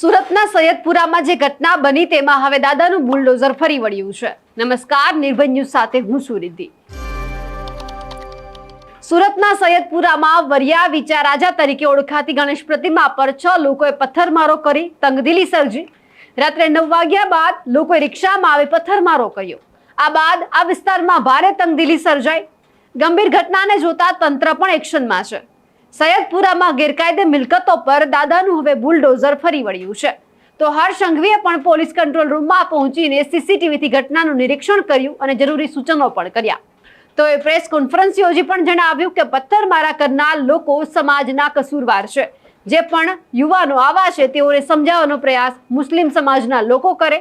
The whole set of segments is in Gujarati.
સુરતના સૈયદપુરામાં જે ઘટના બની તેમાં હવે દાદાનું બુલડોઝર ફરી વળ્યું છે. નમસ્કાર, નિર્ભય ન્યૂઝ સાથે હું સુરિદ્ધિ રિદ્ધિ. સુરતના સૈયદપુરામાં વરિયા વિચાર રાજા તરીકે ઓળખાતી ગણેશ પ્રતિમા પર છ લોકોએ પથ્થરમારો કરી તંગદિલી સર્જી. રાત્રે નવ વાગ્યા બાદ લોકોએ રિક્ષામાં આવી પથ્થરમારો કર્યો. આ બાદ આ વિસ્તારમાં ભારે તંગદિલી સર્જાઈ. ગંભીર ઘટનાને જોતા તંત્ર પણ એક્શનમાં છે. સૈયદપુરામાં ગેરકાયદે મિલકતો પર દાદાનું હવે બુલડોઝર ફરી વળ્યું છે. તો હર્ષ સંઘવીએ પણ પોલીસ કંટ્રોલ રૂમમાં પહોંચીને સીસીટીવીથી ઘટનાનું નિરીક્ષણ કર્યું અને જરૂરી સૂચનો પણ કર્યા. તો એ પ્રેસ કોન્ફરન્સ યોજી પણ જણાવ્યું કે પથ્થરમારા કરનાર લોકો સમાજના કસૂરવાર છે. જે પણ યુવાનો આવા છે, તેઓને સમજાવવાનો પ્રયાસ મુસ્લિમ સમાજના લોકો કરે.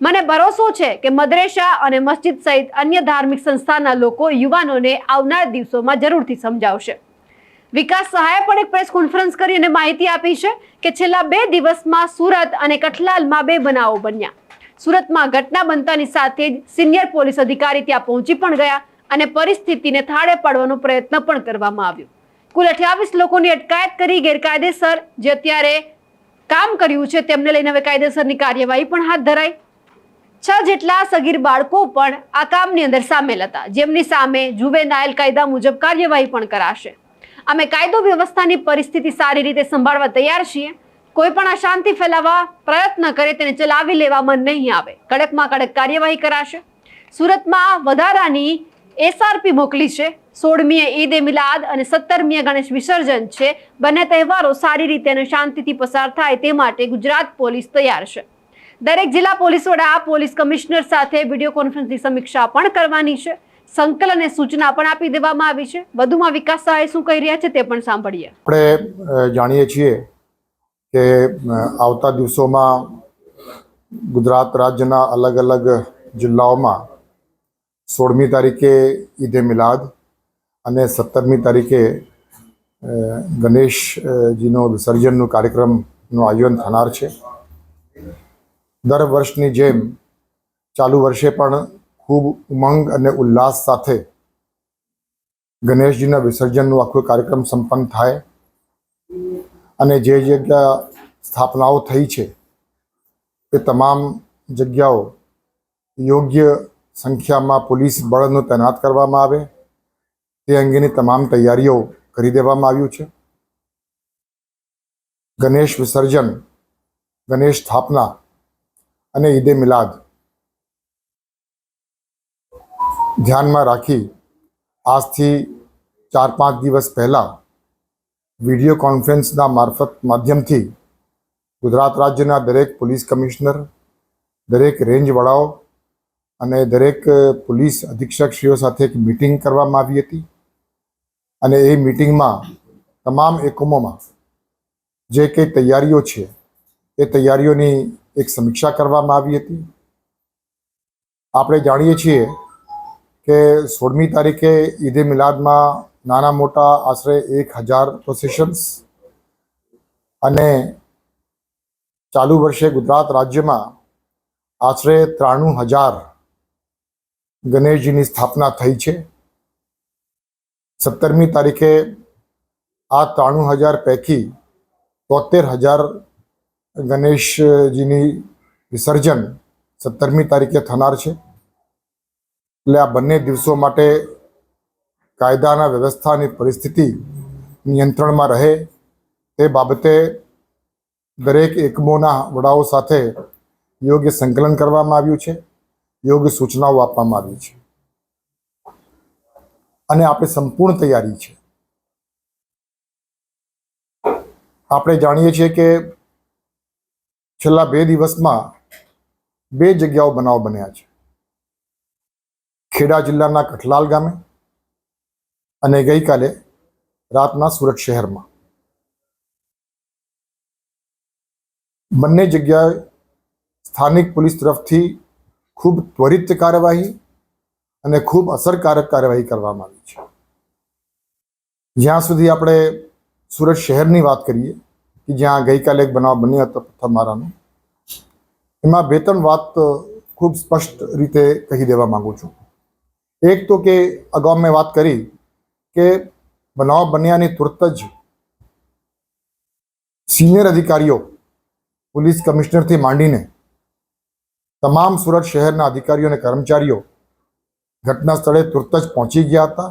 મને ભરોસો છે કે મદ્રેસા અને મસ્જિદ સહિત અન્ય ધાર્મિક સંસ્થાના લોકો યુવાનોને આવનાર દિવસોમાં જરૂરથી સમજાવશે. વિકાસ સહાય પણ એક પ્રેસ કોન્ફરન્સ કરી અને માહિતી આપી છે કે છેલ્લા બે દિવસમાં સુરત અને કઠલાલમાં બે બનાવો બન્યા. સુરતમાં ઘટના બનતાની સાથે જ સિનિયર પોલીસ અધિકારી ત્યાં પહોંચી પણ ગયા અને પરિસ્થિતિને થાળે પાડવાનો પ્રયત્ન પણ કરવામાં આવ્યો. કુલ અઠ્યાવીસ લોકોની અટકાયત કરી ગેરકાયદેસર જે અત્યારે કામ કર્યું છે તેમને લઈને હવે કાયદેસરની કાર્યવાહી પણ હાથ ધરાઈ. છ જેટલા સગીર બાળકો પણ આ કામની અંદર સામેલ હતા. જેમની સામે જુવેનાઇલ કાયદા મુજબ કાર્યવાહી પણ કરાશે. અમે કાયદો વ્યવસ્થાની પરિસ્થિતિ સારી રીતે સંભાળવા તૈયાર છીએ. કોઈ પણ અશાંતિ ફેલાવવા પ્રયત્ન કરે તેને ચલાવી લેવામાં નહીં આવે. કડકમાં કડક કાર્યવાહી કરાશે. સુરતમાં વધારાની એસઆરપી મોકલી છે. સોળમીએ ઈદ એ મિલાદ અને સત્તરમીએ ગણેશ વિસર્જન છે. બંને તહેવારો સારી રીતે અને શાંતિથી પસાર થાય તે માટે ગુજરાત પોલીસ તૈયાર છે. દરેક જિલ્લા પોલીસ વડા, પોલીસ કમિશનર સાથે વીડિયો કોન્ફરન્સની સમીક્ષા પણ કરવાની છે. સંકલન અને સૂચના પણ આપી દેવામાં આવી છે. વધુમાં વિકાસ સહાય શું કહી રહ્યા છે તે પણ સાંભળીએ. આપણે જાણીએ છીએ કે આવતા દિવસોમાં ગુજરાત રાજ્યના અલગ અલગ જિલ્લાઓમાં સોળમી તારીખે ઈદે મિલાદ અને સત્તરમી તારીખે ગણેશજીનો વિસર્જનનું કાર્યક્રમનું આયોજન થનાર છે. દર વર્ષની જેમ ચાલુ વર્ષે પણ ખૂબ ઉમંગ અને ઉલ્લાસ સાથે ગણેશજીના વિસર્જનનું આખો કાર્યક્રમ સંપન્ન થાય અને જે જગ્યા સ્થાપનાઓ થઈ છે, એ તમામ જગ્યાઓ યોગ્ય સંખ્યામાં પોલીસ બળનો તૈનાત કરવામાં આવે. તે અંગેની તમામ તૈયારીઓ કરી દેવામાં આવ્યું છે. ગણેશ વિસર્જન, ગણેશ સ્થાપના અને ઈદે મિલાદ ધ્યાનમાં રાખી આજથી ચાર પાંચ દિવસ પહેલાં વીડિયો કોન્ફરન્સના મારફત માધ્યમથી ગુજરાત રાજ્યના દરેક પોલીસ કમિશનર, દરેક રેન્જ વડાઓ અને દરેક પોલીસ અધિક્ષકશ્રીઓ સાથે એક મિટિંગ કરવામાં આવી હતી. અને એ મિટિંગમાં તમામ એકમોમાં જે કંઈ તૈયારીઓ છે, એ તૈયારીઓની એક સમીક્ષા કરવામાં આવી હતી. આપણે જાણીએ છીએ કે સોળમી તારીખે ઈદે મિલાદમાં નાના મોટા આશરે એક હજાર પ્રોસેશન્સ અને ચાલુ વર્ષે ગુજરાત રાજ્યમાં આશરે ત્રાણું હજાર ગણેશજીની સ્થાપના થઈ છે. સત્તરમી તારીખે આ ત્રાણું હજાર પૈકી તોતેર હજાર ગણેશજીની વિસર્જન સત્તરમી તારીખે થનાર છે. એટલે આ બંને દિવસો માટે કાયદાના વ્યવસ્થાની પરિસ્થિતિ નિયંત્રણમાં રહે તે બાબતે દરેક એકમોના વડાઓ સાથે યોગ્ય સંકલન કરવામાં આવ્યું છે, યોગ્ય સૂચનાઓ આપવામાં આવી છે. અને આપણે સંપૂર્ણ તૈયારી છે. આપણે જાણીએ છીએ કે છેલ્લા બે દિવસમાં બે જગ્યાઓ બનાવ બન્યા છે. ખેડા જિલ્લાના કઠલાલ ગામે અને ગઈકાલે રાતના સુરત શહેરમાં. બંને જગ્યાએ સ્થાનિક પોલીસ તરફથી ખૂબ ત્વરિત કાર્યવાહી અને ખૂબ અસરકારક કાર્યવાહી કરવામાં આવી છે. જ્યાં સુધી આપણે સુરત શહેરની વાત કરીએ કે જ્યાં ગઈકાલે એક બનાવ બન્યો હતો પથ્થરમારાનો એમાં બે ત્રણ વાત ખૂબ સ્પષ્ટ રીતે કહી દેવા માગું છું. એક તો કે અગાઉ મેં વાત કરી કે બનાવ બન્યાની તુરત જ સિનિયર અધિકારીઓ, પોલીસ કમિશનરથી માંડીને તમામ સુરત શહેરના અધિકારીઓ અને કર્મચારીઓ ઘટના સ્થળે તુરત જ પહોંચી ગયા હતા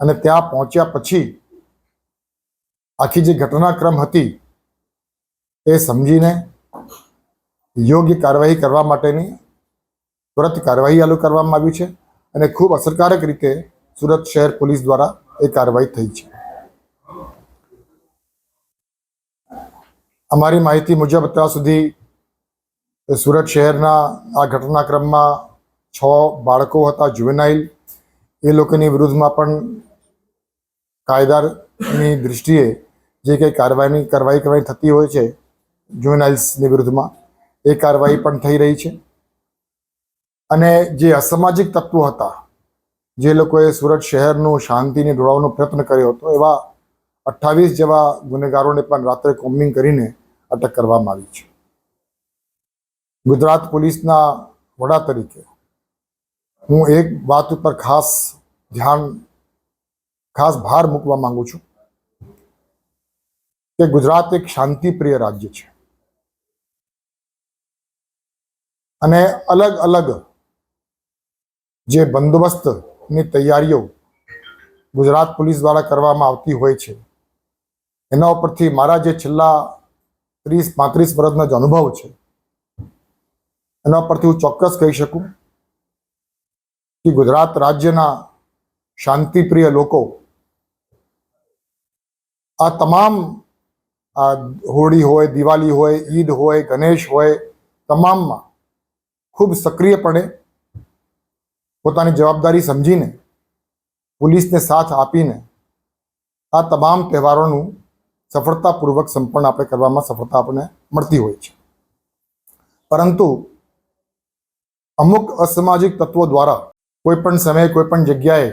અને ત્યાં પહોંચ્યા પછી આખી જે ઘટનાક્રમ હતી એ સમજીને યોગ્ય કાર્યવાહી કરવા માટેની તુરંત કાર્યવાહી ચાલુ કરવામાં આવી છે. અને ખૂબ અસરકારક રીતે સુરત શહેર પોલીસ દ્વારા એ કાર્યવાહી થઈ છે. અમારી માહિતી મુજબ અત્યાર સુધી સુરત શહેરના આ ઘટનાક્રમમાં છ બાળકો હતા જુવેનાઇલ. એ લોકોની વિરુદ્ધમાં પણ કાયદાની દૃષ્ટિએ જે કંઈ કાર્યવાહીની કાર્યવાહી કરવાની થતી હોય છે જુવેનાઇલ્સની વિરુદ્ધમાં, એ કાર્યવાહી પણ થઈ રહી છે. અને જે અસામાજિક તત્વો હતા, જે લોકોએ સુરત શહેરનું શાંતિને ડોળાવવાનો પ્રયત્ન કર્યો હતો, એવા અઠ્ઠાવીસ જેવા ગુનેગારોને પણ રાત્રે કોમ્બિંગ કરીને અટક કરવામાં આવી છે. ગુજરાત પોલીસના વડા તરીકે હું એક વાત ઉપર ખાસ ધ્યાન, ખાસ ભાર મૂકવા માંગુ છું કે ગુજરાત એક શાંતિપ્રિય રાજ્ય છે. અને અલગ અલગ જે બંદોબસ્તની તૈયારીઓ ગુજરાત પોલીસ દ્વારા કરવામાં આવતી હોય છે, એના ઉપરથી મારા જે છેલ્લા ત્રીસ, પાંત્રીસ વર્ષનો જે અનુભવ છે, એના પરથી હું ચોક્કસ કહી શકું કે ગુજરાત રાજ્યના શાંતિપ્રિય લોકો, આ તમામ, આ હોળી હોય, દિવાળી હોય, ઈદ હોય, ગણેશ હોય, તમામમાં ખૂબ સક્રિયપણે પોતાની જવાબદારી સમજીને, પોલીસને સાથ આપીને, આ તમામ તહેવારોનું સફળતાપૂર્વક સંપન્ન આપણે કરવામાં સફળતા આપણને મળતી હોય છે. પરંતુ અમુક અસામાજિક તત્વો દ્વારા કોઈ પણ સમયે, કોઈ પણ જગ્યાએ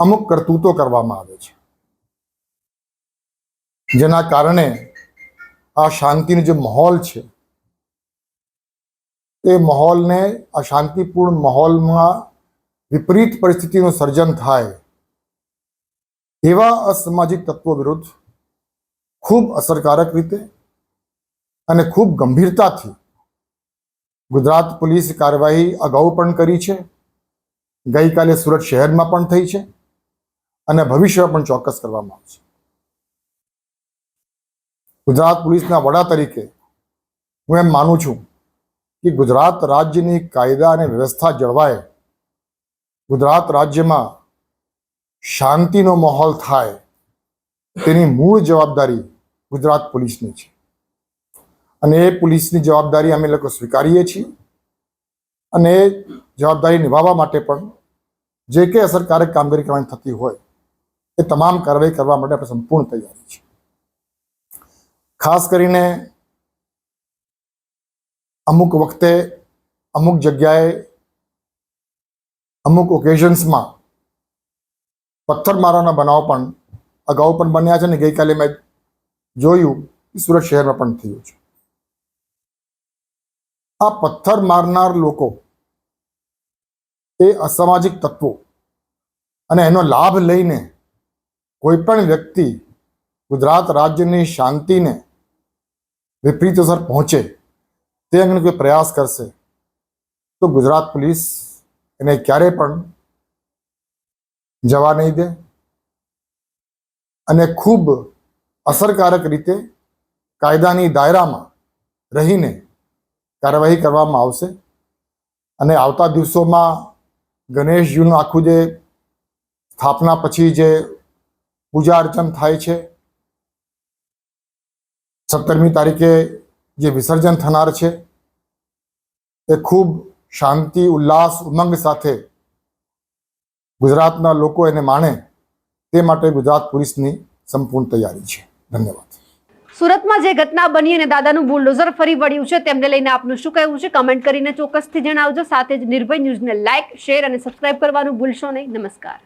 અમુક કરતૂતો કરવામાં આવે છે. જેના કારણે આ શાંતિનો જે માહોલ છે એ માહોલને આ શાંતિપૂર્ણ માહોલમાં વિપરીત પરિસ્થિતિનું સર્જન થાય એવા અસામાજિક તત્વો વિરુદ્ધ ખૂબ અસરકારક રીતે અને ખૂબ ગંભીરતાથી ગુજરાત પોલીસ કાર્યવાહી અગાઉ પણ કરી છે. ગઈકાલે સુરત શહેરમાં પણ થઈ છે અને ભવિષ્યમાં પણ ચોક્કસ કરવામાં આવશે. ગુજરાત પોલીસના વડા તરીકે હું એમ માનું છું કે ગુજરાત રાજ્યની કાયદા અને વ્યવસ્થા જળવાય. ગુજરાત રાજ્યમાં શાંતિનો માહોલ થાય. તેની મૂળ જવાબદારી ગુજરાત પોલીસની છે. અને એ પોલીસની જવાબદારી અમે લોકો સ્વીકારીએ છીએ. અને એ જવાબદારી નિભાવવા માટે પણ જે કે અસરકારક કામગીરી કરવાની થતી હોય, એ તમામ કાર્યવાહી કરવા માટે આપણે સંપૂર્ણ તૈયારી છે. ખાસ કરીને અમુક વખતે અમુક જગ્યાએ અમુક ઓકેઝન્સમાં પથ્થરમારાના બનાવ પણ અગાઉ પણ બન્યા છે અને ગઈકાલે મેં જોયું કે સુરત શહેરમાં પણ થયું છે. આ પથ્થર મારનાર લોકો એ અસામાજિક તત્વો અને એનો લાભ લઈને કોઈ પણ વ્યક્તિ ગુજરાત રાજ્યની શાંતિને વિપરીત અસર પહોંચે તે અંગેનો કોઈ પ્રયાસ કરશે, તો ગુજરાત પોલીસ એને ક્યારેય પણ જવા નહીં દે અને ખૂબ અસરકારક રીતે કાયદાની દાયરામાં રહીને કાર્યવાહી કરવામાં આવશે. અને આવતા દિવસોમાં ગણેશજીનું આખું જે સ્થાપના પછી જે પૂજા અર્ચન થાય છે સત્તરમી તારીખે જે વિસર્જન થનાર છે, એ ખૂબ શાંતિ, ઉલ્લાસ, ઉમંગ સાથે ગુજરાતના લોકો એને માણે તે માટે ગુજરાત પોલીસની સંપૂર્ણ તૈયારી છે. ધન્યવાદ. સુરતમાં જે ઘટના બની અને દાદાનું બુલડોઝર ફરી વળ્યું છે, તેમને લઈને આપનું શું કહેવું છે? કમેન્ટ કરીને ચોક્કસથી જણાવજો. સાથે જ નિર્ભય ન્યૂઝને લાઇક શેર અને સબસ્ક્રાઇબ કરવાનું ભૂલશો નહીં. નમસ્કાર.